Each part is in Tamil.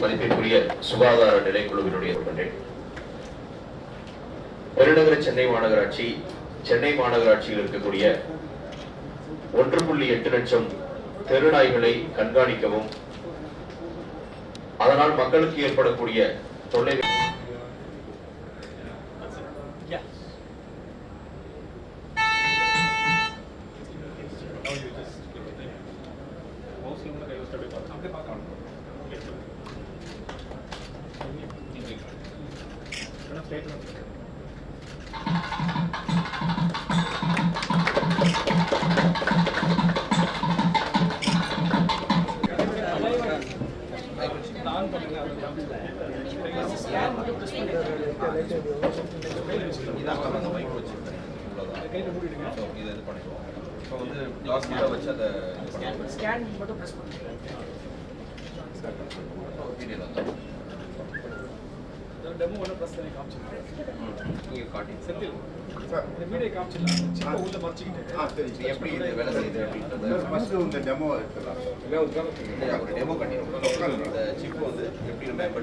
மதிப்பிற்குரிய சுகாதார நிலைக்குழுவினுடைய உறுப்பினர்கள். பெருநகர சென்னை மாநகராட்சி சென்னை மாநகராட்சியில் இருக்கக்கூடிய ஒன்று புள்ளி எட்டு லட்சம் தெருநாய்களை கண்காணிக்கவும் அதனால் மக்களுக்கு ஏற்படக்கூடிய தொல்லைகள் இதை இது பண்ணிடுவோம் ஸோ வந்து கிளாஸ் கீழே வச்சு அதை ஸ்கேன் மட்டும் ப்ரெஸ் பண்ணுங்க. வீடியோ வந்து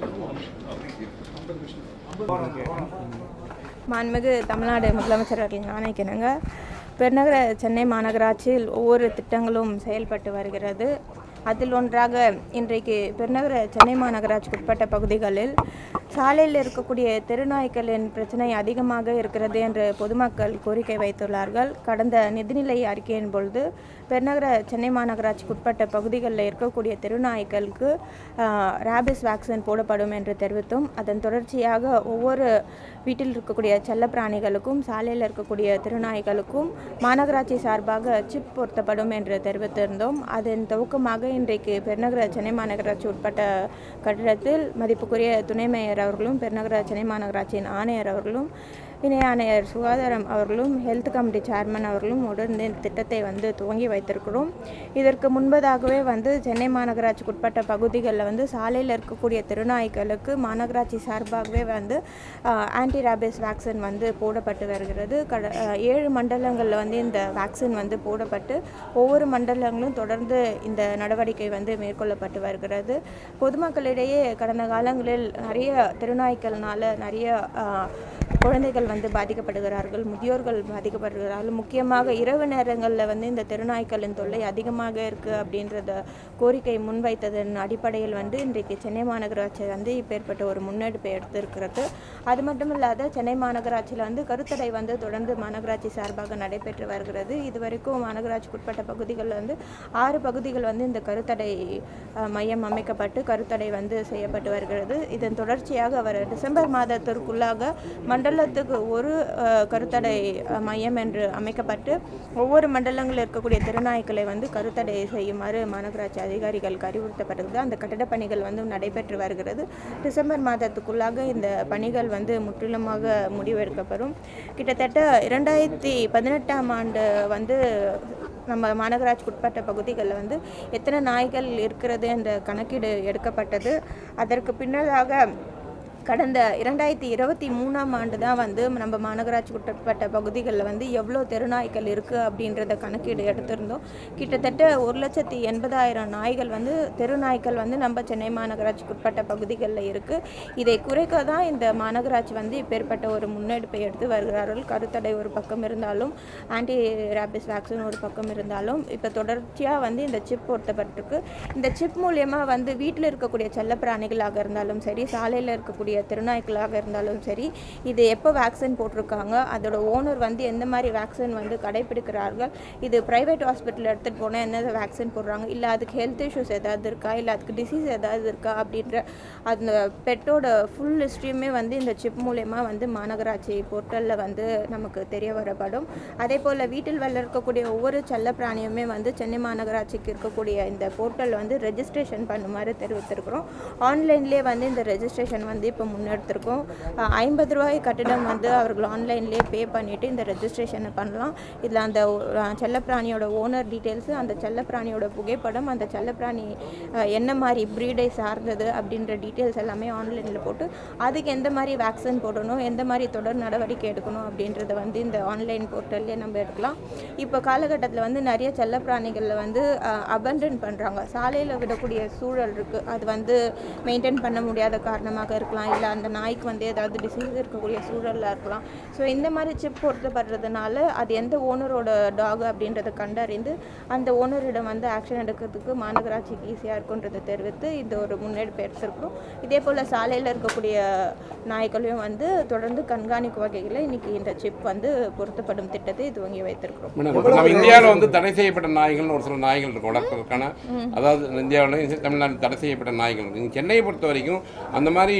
பண்ணுவோம்? மாண்புமிகு தமிழ்நாடு முதலமைச்சர் அவர்களின் ஆணைக்கிணங்க பெருநகர சென்னை மாநகராட்சியில் ஒவ்வொரு திட்டங்களும் செயல்பட்டு வருகிறது. அதில் ஒன்றாக இன்றைக்கு பெருநகர சென்னை மாநகராட்சிக்கு உட்பட்ட பகுதிகளில் சாலையில் இருக்கக்கூடிய தெருநாய்க்களின் பிரச்சனை அதிகமாக இருக்கிறது என்று பொதுமக்கள் கோரிக்கை வைத்துள்ளார்கள். கடந்த நிதிநிலை அறிக்கையின் பொழுது பெருநகர சென்னை மாநகராட்சிக்கு உட்பட்ட பகுதிகளில் இருக்கக்கூடிய தெருநாய்க்களுக்கு ரேபிஸ் வேக்சின் போடப்படும் என்று தெரிவித்தும் அதன் தொடர்ச்சியாக ஒவ்வொரு வீட்டில் இருக்கக்கூடிய செல்லப்பிராணிகளுக்கும் சாலையில் இருக்கக்கூடிய திருநாய்களுக்கும் மாநகராட்சி சார்பாக சிப் பொருத்தப்படும் என்று தெரிவித்திருந்தோம். அதன் துவக்கமாக இன்றைக்கு பெருநகர சென்னை மாநகராட்சி உட்பட்ட கட்டிடத்தில் மதிப்புக்குரிய துணை மேயர் அவர்களும் பெருநகர சென்னை மாநகராட்சியின் ஆணையர் அவர்களும் இணை ஆணையர் சுகாதாரம் அவர்களும் ஹெல்த் கமிட்டி சேர்மன் அவர்களும் உடனே இந்த திட்டத்தை வந்து துவங்கி வைத்திருக்கிறோம். இதற்கு முன்பதாகவே வந்து சென்னை மாநகராட்சிக்கு உட்பட்ட பகுதிகளில் வந்து சாலையில் இருக்கக்கூடிய திருநாய்களுக்கு மாநகராட்சி சார்பாகவே வந்து ஆன்டி ரேபிஸ் வேக்சின் வந்து போடப்பட்டு வருகிறது. கட ஏழு மண்டலங்களில் வந்து இந்த வேக்சின் வந்து போடப்பட்டு ஒவ்வொரு மண்டலங்களும் தொடர்ந்து இந்த நடவடிக்கை வந்து மேற்கொள்ளப்பட்டு வருகிறது. பொதுமக்களிடையே கடந்த காலங்களில் நிறைய திருநாய்க்கள்னால நிறைய குழந்தைகள் வந்து பாதிக்கப்படுகிறார்கள் முதியோர்கள் பாதிக்கப்படுகிறார்கள். முக்கியமாக இரவு நேரங்களில் வந்து இந்த தெருநாய்க்களின் தொல்லை அதிகமாக இருக்குது அப்படின்றத கோரிக்கை முன்வைத்ததன் அடிப்படையில் வந்து இன்றைக்கு சென்னை மாநகராட்சி வந்து இப்பேற்பட்ட ஒரு முன்னெடுப்பை எடுத்திருக்கிறது. அது மட்டும் இல்லாத சென்னை மாநகராட்சியில் வந்து கருத்தடை வந்து தொடர்ந்து மாநகராட்சி சார்பாக நடைபெற்று வருகிறது. இதுவரைக்கும் மாநகராட்சிக்கு உட்பட்ட பகுதிகளில் வந்து ஆறு பகுதிகள் வந்து இந்த கருத்தடை மையம் அமைக்கப்பட்டு கருத்தடை வந்து செய்யப்பட்டு வருகிறது. இதன் தொடர்ச்சியாக வர டிசம்பர் மாதத்திற்குள்ளாக மண்டலத்துக்கு ஒரு கருத்தடை மையம் என்று அமைக்கப்பட்டு ஒவ்வொரு மண்டலங்களில் இருக்கக்கூடிய திருநாய்க்களை வந்து கருத்தடை செய்யுமாறு மாநகராட்சி அதிகாரிகளுக்கு அறிவுறுத்தப்பட்டிருக்குது அந்த கட்டட பணிகள் வந்து நடைபெற்று வருகிறது. டிசம்பர் மாதத்துக்குள்ளாக இந்த பணிகள் வந்து முற்றிலுமாக முடிவெடுக்கப்படும். கிட்டத்தட்ட இரண்டாயிரத்தி பதினெட்டாம் ஆண்டு வந்து நம்ம மாநகராட்சிக்கு உட்பட்ட பகுதிகளில் வந்து எத்தனை நாய்கள் இருக்கிறது என்ற கணக்கீடு எடுக்கப்பட்டது. அதற்கு பின்னதாக கடந்த இரண்டாயிரத்தி இருபத்தி மூணாம் ஆண்டு தான் வந்து நம்ம மாநகராட்சிக்கு உட்பட்ட பகுதிகளில் வந்து எவ்வளோ தெருநாய்கள் இருக்குது அப்படின்றத கணக்கீடு எடுத்திருந்தோம். கிட்டத்தட்ட ஒரு லட்சத்தி எண்பதாயிரம் நாய்கள் வந்து தெருநாய்கள் வந்து நம்ம சென்னை மாநகராட்சிக்கு உட்பட்ட பகுதிகளில் இருக்குது இதை குறைக்க தான் இந்த மாநகராட்சி வந்து இப்பேற்பட்ட ஒரு முன்னெடுப்பை எடுத்து வருகிறார்கள். கருத்தடை ஒரு பக்கம் இருந்தாலும் ஆன்டி ரேபிஸ் வேக்சின் ஒரு பக்கம் இருந்தாலும் இப்போ தொடர்ச்சியாக வந்து இந்த சிப் பொருத்தப்பட்டிருக்கு. இந்த சிப் மூலியமாக வந்து வீட்டில் இருக்கக்கூடிய செல்லப்பிராணிகளாக இருந்தாலும் சரி சாலையில் இருக்கக்கூடிய திருநாய்க்களாக இருந்தாலும் சரி இது எப்போ வேக்சின் போட்டிருக்காங்க அதோட ஓனர் வந்து எந்த மாதிரி வேக்சின் வந்து கடைபிடிக்கிறார்கள் இது ப்ரைவேட் ஹாஸ்பிட்டல் எடுத்துகிட்டு போனால் என்ன வேக்சின் போடுறாங்க இல்லை அதுக்கு ஹெல்த் இஷ்யூஸ் ஏதாவது இருக்கா இல்லை அதுக்கு டிசீஸ் ஏதாவது இருக்கா அப்படின்ற அந்த பெட்டோட ஃபுல் ஹிஸ்ட்ரியுமே வந்து இந்த சிப் மூலயமா வந்து மாநகராட்சி போர்ட்டலில் வந்து நமக்கு தெரிய வரப்படும். அதே போல் வீட்டில் வளர்க்கக்கூடிய ஒவ்வொரு செல்ல பிராணியுமே வந்து சென்னை மாநகராட்சிக்கு இருக்கக்கூடிய இந்த போர்ட்டல் வந்து ரெஜிஸ்ட்ரேஷன் பண்ணுமாறு தெரிவித்திருக்கிறோம். ஆன்லைன்லேயே வந்து இந்த ரெஜிஸ்ட்ரேஷன் வந்து இப்போ முன்னெடுத்திருக்கோம். ஐம்பது ரூபாய் கட்டிடம் வந்து அவர்கள் ஆன்லைன்லேயே பே பண்ணிவிட்டு இந்த ரெஜிஸ்ட்ரேஷனை பண்ணலாம். இதில் அந்த செல்லப்பிராணியோட ஓனர் டீட்டெயில்ஸு அந்த செல்லப்பிராணியோட புகைப்படம் அந்த செல்லப்பிராணி என்ன மாதிரி ப்ரீடை சார்ந்தது அப்படின்ற டீட்டெயில்ஸ் எல்லாமே ஆன்லைனில் போட்டு அதுக்கு எந்த மாதிரி வேக்சின் போடணும் எந்த மாதிரி தொடர் நடவடிக்கை எடுக்கணும் அப்படின்றத வந்து இந்த ஆன்லைன் போர்ட்டல்லே நம்ம எடுக்கலாம். இப்போ காலகட்டத்தில் வந்து நிறைய செல்லப்பிராணிகளில் வந்து அபண்டன் பண்ணுறாங்க சாலையில் விடக்கூடிய சூழல் இருக்குது அது வந்து மெயின்டைன் பண்ண முடியாத காரணமாக இருக்கலாம். இல்லை அந்த நாய்க்கு வந்து ஏதாவது டிசீஸ் இருக்கக்கூடிய சூழலில் இருக்கலாம். ஸோ இந்த மாதிரி சிப் பொருத்தப்படுறதுனால அது எந்த ஓனரோட டாக் அப்படின்றத கண்டறிந்து அந்த ஓனரிடம் வந்து ஆக்ஷன் எடுக்கிறதுக்கு மாநகராட்சிக்கு ஈஸியாக இருக்குன்றதை தெரிவித்து இந்த ஒரு முன்னெடுப்பு எடுத்திருக்கிறோம். இதே போல் சாலையில் இருக்கக்கூடிய நாய்களையும் வந்து தொடர்ந்து கண்காணிக்கும் வகையில் இன்னைக்கு இந்த சிப் வந்து பொருத்தப்படும் திட்டத்தை துவங்கி வைத்திருக்கிறோம். நம்ம இந்தியாவில் வந்து தடை செய்யப்பட்ட நாய்கள்னு ஒரு சில நாய்கள் இருக்கும். வளர்ப்பதற்கான அதாவது இந்தியாவில் தமிழ்நாட்டில் தடை செய்யப்பட்ட நாய்கள். சென்னையை பொறுத்த வரைக்கும் அந்த மாதிரி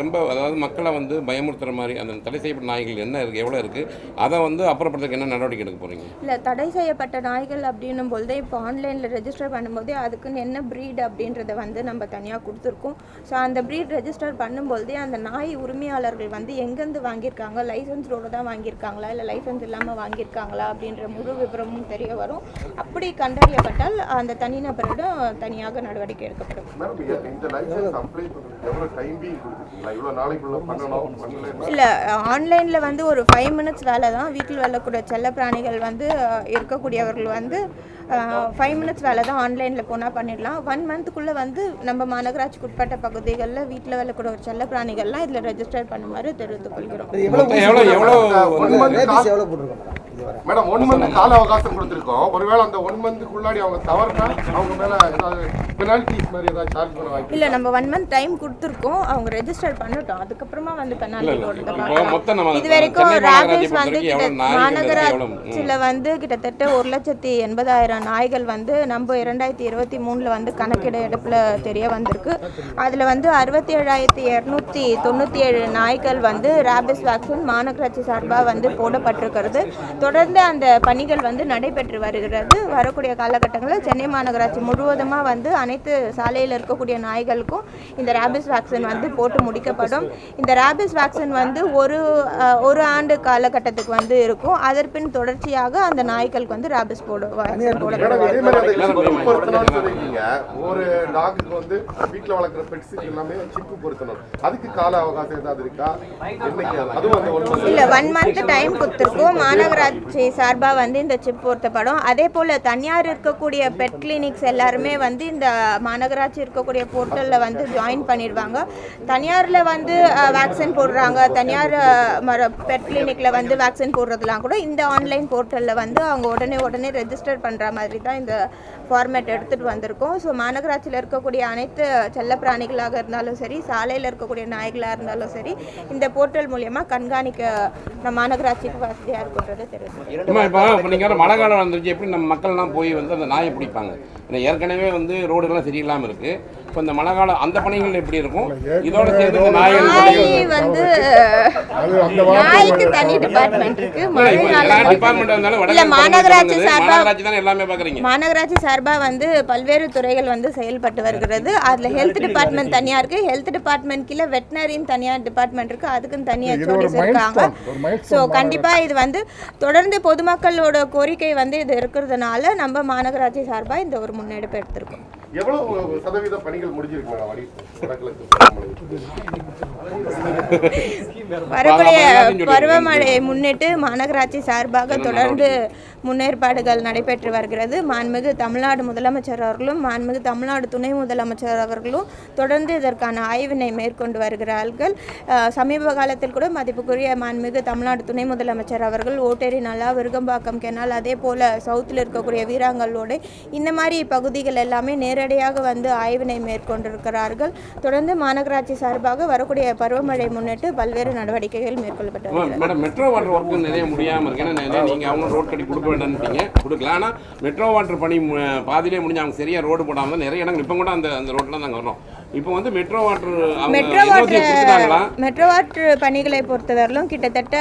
ரொம்ப அதாவது மக்களை வந்து பயமுறுத்துற மாதிரி அந்த தடை செய்யப்பட்ட நாய்கள் என்ன இருக்குது எவ்வளோ இருக்குது அதை வந்து அப்புறப்படுறதுக்கு என்ன நடவடிக்கை எடுக்க போகிறீங்க இல்லை தடை செய்யப்பட்ட நாய்கள் அப்படின்னும் பொழுதே இப்போ ஆன்லைனில் ரெஜிஸ்டர் பண்ணும்போதே அதுக்குன்னு என்ன ப்ரீட் அப்படின்றத வந்து நம்ம தனியாக கொடுத்துருக்கோம். ஸோ அந்த ப்ரீட் ரெஜிஸ்டர் பண்ணும்போதே அந்த நாய் உரிமையாளர்கள் வந்து எங்கேருந்து வாங்கியிருக்காங்க? லைசன்ஸோடு தான் வாங்கியிருக்காங்களா? இல்லை லைசன்ஸ் இல்லாமல் வாங்கியிருக்காங்களா? அப்படின்ற முழு விவரமும் தெரிய வரும். அப்படி கண்டறியப்பட்டால் அந்த தனிநபரிடம் தனியாக நடவடிக்கை எடுக்கப்படும். இல்லை ஆன்லைனில் வந்து ஒரு ஃபைவ் மினிட்ஸ் வேலை தான். வீட்டில் வளரக்கூடிய செல்ல பிராணிகள் வந்து இருக்கக்கூடியவர்கள் வந்து ஃபைவ் மினிட்ஸ் வேலை தான் ஆன்லைனில் போனால் பண்ணிடலாம். ஒன் மந்த்துக்குள்ளே வந்து நம்ம மாநகராட்சிக்கு உட்பட்ட பகுதிகளில் வீட்டில் வளரக்கூடிய ஒரு செல்ல பிராணிகள்லாம் இதில் ரெஜிஸ்டர் பண்ணுமாறு தெரிவித்துக் கொள்கிறோம். மேடம் ஒன் மந்த் கால அவகாசம் கொடுத்துருக்கோம். ஒருவேளை அந்த ஒன் மந்த்துக்குள்ளாடி அவங்க தவறுனா அவங்க மேல ஏதாவது பெனால்டிஸ் மாதிரி ஏதாவது சார்ஜ் பண்ண வாங்கி இல்லை நம்ம ஒன் மந்த் டைம் கொடுத்துருக்கோம். அவங்க ரெஜிஸ்டர் பண்ணட்டும். அதுக்கப்புறமா வந்து பெனால்டி இல்ல, போடுறத இப்போ பார்க்கலாம். மொத்தம் நம்ம இது வரைக்கும் ரேபிஸ் வந்து? மாநகராட்சியில் வந்து கிட்டத்தட்ட ஒரு லட்சத்தி எண்பதாயிரம் நாய்கள் வந்து நம்ம இரண்டாயிரத்தி இருபத்தி மூணில் வந்து கணக்கிட எடுப்பில் தெரிய வந்திருக்கு. அதில் வந்து அறுபத்தி ஏழாயிரத்தி இரநூத்தி தொண்ணூற்றி ஏழு நாய்கள் வந்து ரேபிஸ் வேக்சின் மாநகராட்சி சார்பாக வந்து போடப்பட்டிருக்கிறது. தொடர்ந்து அந்த பணிகள் வந்து நடைபெற்று வருகிறது. வரக்கூடிய காலகட்டங்களில் சென்னை மாநகராட்சி முழுவதுமாக வந்து அனைத்து சாலையில் இருக்கக்கூடிய நாய்களுக்கும் இந்த ரேபிஸ் வேக்சின் வந்து போட்டு முடிக்கப்படும். இந்த ரேபிஸ் வேக்சின் வந்து ஒரு ஒரு ஆண்டு காலகட்டத்துக்கு வந்து இருக்கும். அதற்பின் தொடர்ச்சியாக அந்த நாய்களுக்கு வந்து ரேபிஸ் போட போடப்படும். ஒரு டாகுக்கு வந்து வீட்டில் வளர்க்குற பெட்ஸுக்கு எல்லாமே சிப்பு பொருத்தணும் அதுக்கு கால அவகாசம் ஏதாவது இருக்கா? என்னைக்கு? அது? அதுவும் அந்த ஒன் மந்த் இல்லை ஒன் மந்த் டைம் கொடுத்துருக்கோம். மாநகராட்சி சார்பாக வந்து இந்த சிப் பொருத்தப்படும். அதே போல் தனியார் இருக்கக்கூடிய பெட் கிளினிக்ஸ் எல்லாருமே வந்து இந்த மாநகராட்சி இருக்கக்கூடிய போர்ட்டலில் வந்து ஜாயின் பண்ணிடுவாங்க தனியாரில் வந்து வேக்சின் போடுறாங்க. தனியார் பெட் கிளினிக்கில் வந்து வேக்சின் போடுறதுலாம் கூட இந்த ஆன்லைன் போர்ட்டலில் வந்து அவங்க உடனே உடனே ரெஜிஸ்டர் பண்ணுற மாதிரி தான் இந்த ஃபார்மேட் எடுத்துகிட்டு வந்திருக்கோம். ஸோ மாநகராட்சியில் இருக்கக்கூடிய அனைத்து செல்லப்பிராணிகளாக இருந்தாலும் சரி சாலையில் இருக்கக்கூடிய நாய்களாக இருந்தாலும் சரி இந்த போர்ட்டல் மூலயமா கண்காணிக்க நம்ம மாநகராட்சிக்கு வசதியாக இருக்குன்றதை இப்போ நீங்கள் மழை காலம் வந்துருச்சு எப்படி நம்ம மக்கள்லாம் போய் வந்து அந்த நாயை பிடிப்பாங்க? ஏன்னா ஏற்கனவே வந்து ரோடுலாம் சரியில்லாமல் இருக்குது இப்போ இந்த மழை காலம் அந்த பணிகள் எப்படி இருக்கும்? இதோட சேர்த்து இந்த நாய்கள் நாய் பணிகள் வந்து நாய்க்கு தனி டிபார்ட்மெண்ட் இருக்கு. டிபார்ட்மெண்ட் இல்ல வடக்கு மாநகராட்சி சார்பா மாநகராட்சி தானே எல்லாமே பார்க்குறீங்க மாநகராட்சி சார்பாக வந்து பல்வேறு துறைகள் வந்து செயல்பட்டு வருகிறது. அதில் ஹெல்த் டிபார்ட்மெண்ட் தனியாக இருக்குது ஹெல்த் டிபார்ட்மெண்ட் கீழே வெட்டினரின்னு தனியார் டிபார்ட்மெண்ட் இருக்குது அதுக்குன்னு தனியாக ஹெச்ஓடிஸ் இருக்காங்க. ஸோ கண்டிப்பாக இது வந்து தொடர்ந்து பொதுமக்களோட கோரிக்கை வந்து இது இருக்கிறதுனால நம்ம மாநகராட்சி சார்பாக இந்த ஒரு முன்னெடுப்பு எடுத்திருக்கோம். எவ்வளவு சதவீத பணிகள் முடிஞ்சிருக்கு வரக்கூடிய பருவமழை முன்னிட்டு மாநகராட்சி சார்பாக தொடர்ந்து முன்னேற்பாடுகள் நடைபெற்று வருகிறது. மாண்புமிகு தமிழ்நாடு முதலமைச்சர் அவர்களும் மாண்புமிகு தமிழ்நாடு துணை முதலமைச்சர் அவர்களும் தொடர்ந்து இதற்கான ஆய்வினை மேற்கொண்டு வருகிறார்கள். சமீப காலத்தில் கூட மதிப்புக்குரிய மாண்புமிகு தமிழ்நாடு துணை முதலமைச்சர் அவர்கள் ஓட்டேரி நல்லா விருகம்பாக்கம் கெனால் அதே போல் சவுத்தில் இருக்கக்கூடிய வீராங்கல்லோடு இந்த மாதிரி பகுதிகள் எல்லாமே நேரடியாக வந்து ஆய்வினை மேற்கொண்டிருக்கிறார்கள். தொடர்ந்து மாநகராட்சி சார்பாக வரக்கூடிய பருவமழை முன்னிட்டு பல்வேறு நடவடிக்கைகள் மேற்கொள்ளப்பட்டு மேடம் மெட்ரோ வாட்டர் ஒர்க்கு நிறைய முடியாமல் இருக்கு. ஏன்னா நீங்கள் அவங்க ரோட் கட்டி கொடுக்க வேண்டாம்ட்டீங்க கொடுக்கல. ஆனால் மெட்ரோ வாட்டர் பணி பாதியிலே முடிஞ்சு அவங்க சரியாக ரோடு போடாமல் நிறைய இடங்கள் இப்போ கூட அந்த அந்த ரோட்டில் நாங்கள் வரோம் இப்போ வந்து metro water metro water metro water பணிகளை பொறுத்தவரையிலும் கிட்டத்தட்ட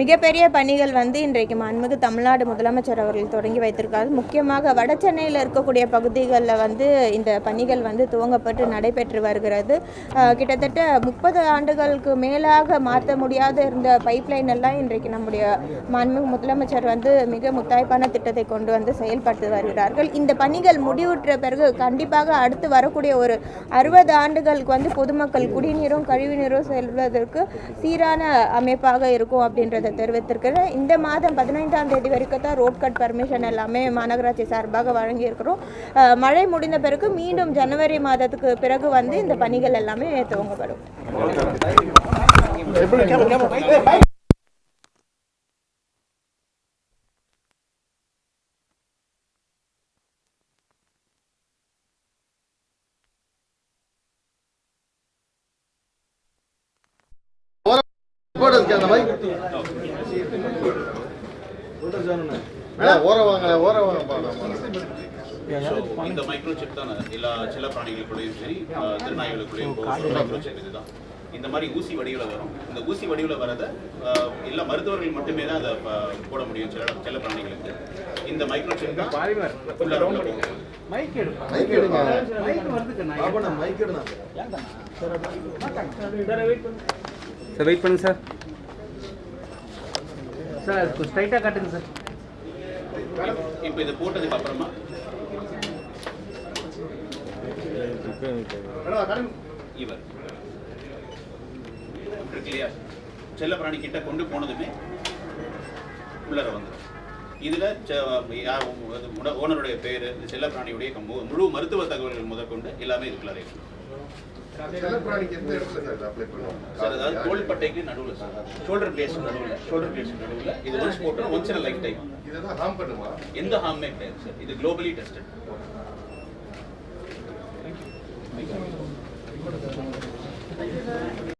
மிகப்பெரிய பணிகள் வந்து இன்றைக்கு மாண்புமிகு தமிழ்நாடு முதலமைச்சர் அவர்கள் தொடங்கி வைத்திருக்காரு. முக்கியமாக வட சென்னையில் இருக்கக்கூடிய பகுதிகளில் வந்து இந்த பணிகள் வந்து துவங்கப்பட்டு நடைபெற்று வருகிறது. கிட்டத்தட்ட முப்பது ஆண்டுகளுக்கு மேலாக மாற்ற முடியாத இருந்த பைப்லைன் எல்லாம் இன்றைக்கு நம்முடைய மாண்புமிகு முதலமைச்சர் வந்து மிக முத்தாய்ப்பான திட்டத்தை கொண்டு வந்து செயல்பட்டு வருகிறார்கள். இந்த பணிகள் முடிவுற்ற பிறகு கண்டிப்பாக அடுத்து வரக்கூடிய ஒரு அறுபது ஆண்டுகளுக்கு வந்து பொதுமக்கள் குடிநீரும் கழிவுநீரும் செல்வதற்கு சீரான அமைப்பாக இருக்கும் அப்படின்றத தெரிவித்திருக்கிறேன். இந்த மாதம் பதினைந்தாம் தேதி வரைக்கும் தான் ரோட் கட் பர்மிஷன் எல்லாமே மாநகராட்சி சார்பாக வழங்கியிருக்கிறோம். மழை முடிந்த பிறகு மீண்டும் ஜனவரி மாதத்துக்கு பிறகு வந்து இந்த பணிகள் எல்லாமே துவங்கப்படும். இந்த மைக்ரோ சிப் தான் எல்லா செல்ல பிராணிகளுக்குள்ளேயும் சரி திருநாய்களுக்குள்ளேயும் மைக்ரோ சிப் இதுதான். இந்த மாதிரி ஊசி வடிவில் வரும். இந்த ஊசி வடிவில் வரதை எல்லா மருத்துவர்கள் மட்டுமே தான் அதை போட முடியும் செல்ல செல்ல பிராணிகளுக்கு. இந்த மைக்ரோ சிப் தான். மைக் எடுங்க. சார் வெயிட் பண்ணுங்க சார் சார். ஸ்ட்ரைட்டாக காட்டுங்க சார். இப்போ இதை போட்டதுக்கு அப்புறமா? இவர். இருக்கு இல்லையா? செல்ல பிராணி கிட்ட கொண்டு போனதுமே உள்ளர வந்துடும் இதுல ஓனருடைய பேரு இந்த செல்ல பிராணியுடைய முழு மருத்துவ தகவல்கள் முதற்கொண்டு எல்லாமே இதுக்குள்ளார. இருக்கும் அதாவது தோள்பட்டைக்கு நடுவில் சார் ஷோல்டர் பிளேஸ் நடுவில். பிளேஸ் நடுவில். இது ஒன்ஸ் லைஃப் டைம் ஹார்ம் எந்த ஹார்மே கிடையாது சார் இது குளோபலி டெஸ்டட்